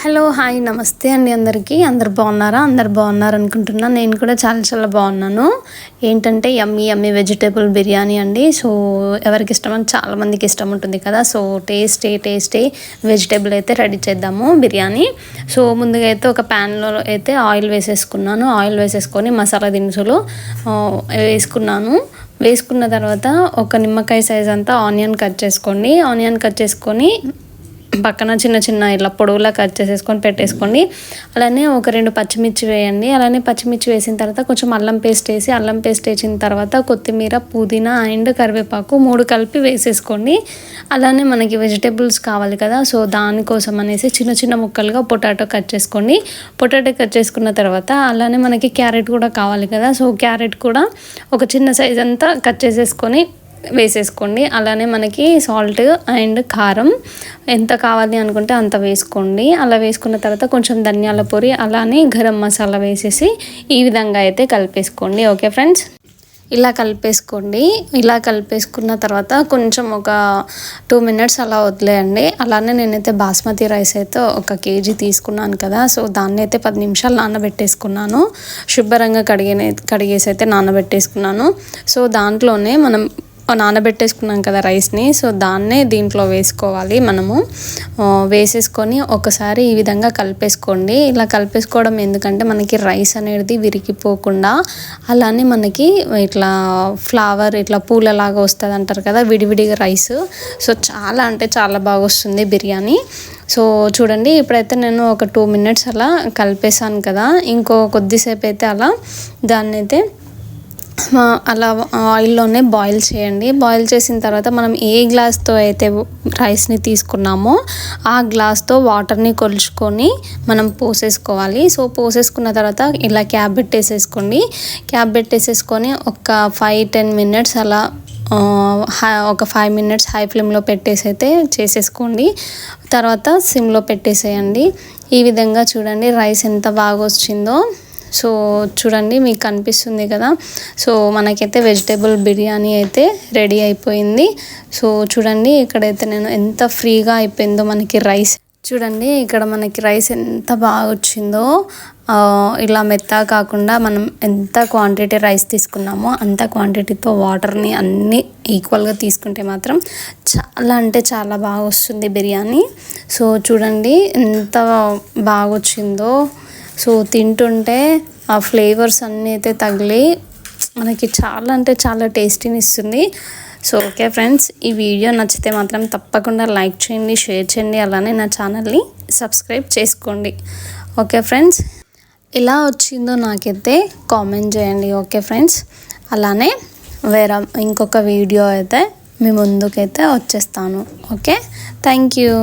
Hello hi నమస్తే అండి అందరికీ. అందరు బాగున్నారా? అందరు బాగున్నారు అనుకుంటున్నా. నేను కూడా చాలా చాలా బాగున్నాను. ఏంటంటే యమ్మీ యమ్మీ వెజిటేబుల్ బిర్యానీ అండి. సో ఎవరికి ఇష్టం అని చాలామందికి ఇష్టం ఉంటుంది కదా. సో టేస్టీ టేస్టీ వెజిటేబుల్ అయితే రెడీ చేద్దాము బిర్యానీ. సో ముందుగా అయితే ఒక ప్యాన్లో అయితే ఆయిల్ వేసేసుకున్నాను. ఆయిల్ వేసేసుకొని మసాలా దినుసులు వేసుకున్నాను. వేసుకున్న తర్వాత ఒక నిమ్మకాయ సైజ్ అంతా ఆనియన్ కట్ చేసుకోండి. ఆనియన్ కట్ చేసుకొని పక్కన చిన్న చిన్న ఇలా పొడవులా కట్ చేసేసుకొని పెట్టేసుకోండి. అలానే ఒక రెండు పచ్చిమిర్చి వేయండి. అలానే పచ్చిమిర్చి వేసిన తర్వాత కొంచెం అల్లం పేస్ట్ వేసి అల్లం పేస్ట్ వేసిన తర్వాత కొత్తిమీర పుదీనా అండ్ కరివేపాకు మూడు కలిపి వేసేసుకోండి. అలానే మనకి వెజిటేబుల్స్ కావాలి కదా సో దానికోసం అనేసి చిన్న చిన్న ముక్కలుగా పొటాటో కట్ చేసుకోండి. పొటాటో కట్ చేసుకున్న తర్వాత అలానే మనకి క్యారెట్ కూడా కావాలి కదా సో క్యారెట్ కూడా ఒక చిన్న సైజ్ అంతా కట్ చేసేసుకొని వేసేసుకోండి. అలానే మనకి సాల్ట్ అండ్ కారం ఎంత కావాలి అనుకుంటే అంత వేసుకోండి. అలా వేసుకున్న తర్వాత కొంచెం ధనియాల పొడి అలానే గరం మసాలా వేసేసి ఈ విధంగా అయితే కలిపేసుకోండి. Okay friends? ఇలా కలిపేసుకోండి. ఇలా కలిపేసుకున్న తర్వాత కొంచెం ఒక టూ మినిట్స్ అలా వదిలేయండి. అలానే నేనైతే బాస్మతి రైస్ అయితే ఒక కేజీ తీసుకున్నాను కదా సో దాన్ని అయితే పది నిమిషాలు నానబెట్టేసుకున్నాను. శుభ్రంగా కడిగే కడిగేసి అయితే నానబెట్టేసుకున్నాను. సో దాంట్లోనే మనం నానబెట్టేసుకున్నాం కదా రైస్ని. సో దాన్నే దీంట్లో వేసుకోవాలి మనము. వేసేసుకొని ఒకసారి ఈ విధంగా కలిపేసుకోండి. ఇలా కలిపేసుకోవడం ఎందుకంటే మనకి రైస్ అనేది విరిగిపోకుండా అలానే మనకి ఇట్లా ఫ్లవర్ ఇట్లా పూలలాగా వస్తుంది అంటారు కదా విడివిడిగా రైస్. సో చాలా అంటే చాలా బాగా వస్తుంది బిర్యానీ. సో చూడండి ఇప్పుడైతే నేను ఒక టూ మినిట్స్ అలా కలిపేసాను కదా. ఇంకో కొద్దిసేపు అయితే అలా దాన్ని అయితే అలా ఆయిల్లోనే బాయిల్ చేయండి. బాయిల్ చేసిన తర్వాత మనం ఏ గ్లాస్తో అయితే రైస్ని తీసుకున్నామో ఆ గ్లాస్తో వాటర్ని కొలుచుకొని మనం పోసేసుకోవాలి. సో పోసేసుకున్న తర్వాత ఇలా క్యాబ్ పెట్టేసేసుకోండి. క్యాబ్ పెట్టేసేసుకొని ఒక ఫైవ్ టెన్ మినిట్స్ అలా ఒక ఫైవ్ మినిట్స్ హై ఫ్లేమ్లో పెట్టేసి అయితే చేసేసుకోండి. తర్వాత సిమ్లో పెట్టేసేయండి. ఈ విధంగా చూడండి రైస్ ఎంత బాగా వచ్చిందో సో చూడండి మీకు కనిపిస్తుంది కదా? సో మనకైతే వెజిటేబుల్ బిర్యానీ అయితే రెడీ అయిపోయింది. సో చూడండి ఇక్కడైతే నేను ఎంత ఫ్రీగా అయిపోయిందో మనకి రైస్. చూడండి ఇక్కడ మనకి రైస్ ఎంత బాగా వచ్చిందో. ఇలా మెత్తగా కాకుండా మనం ఎంత క్వాంటిటీ రైస్ తీసుకున్నామో అంత క్వాంటిటీతో వాటర్ని అన్నీ ఈక్వల్గా తీసుకుంటే మాత్రం చాలా అంటే చాలా బాగా వస్తుంది బిర్యానీ. సో చూడండి ఎంత బాగా వచ్చిందో. సో తింటుంటే ఆ ఫ్లేవర్స్ అన్నీ అయితే తగిలి మనకి చాలా అంటే చాలా టేస్టీని ఇస్తుంది సో ఓకే ఫ్రెండ్స్ ఈ వీడియో నచ్చితే మాత్రం తప్పకుండా లైక్ చేయండి షేర్ చేయండి అలానే నా ఛానల్ని సబ్స్క్రైబ్ చేసుకోండి. ఓకే ఫ్రెండ్స్ ఎలా వచ్చిందో నాకైతే కామెంట్ చేయండి. ఓకే ఫ్రెండ్స్ అలానే వేరే ఇంకొక వీడియో అయితే మీ ముందుకైతే వచ్చేస్తాను. Okay thank you.